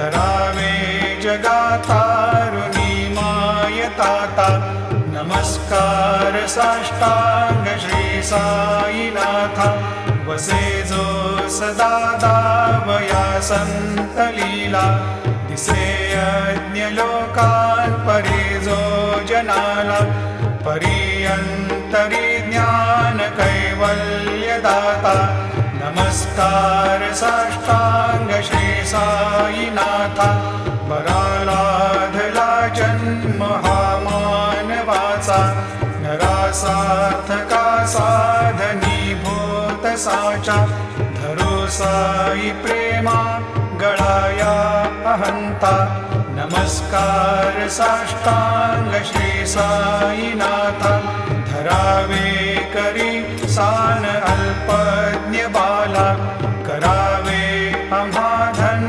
तरावे जगातारुणी मायताता नमस्कार साष्टांग श्री साईनाथा वसे जो सदा दावया संत लीला दिसे यज्ञ लोकान् परे जो जनाला परियंतरी ज्ञान कैवल्यदाता नमस्कार साष्टांग बराराधला जन्म हा मानवाचा नरासार्थका साधनी भूत साचा धरो साई प्रेमा गळाया अहंता नमस्कार साष्टांग श्री साई नाथा धरावे करी सान अल्पज्ञ बाला करावे अमाधन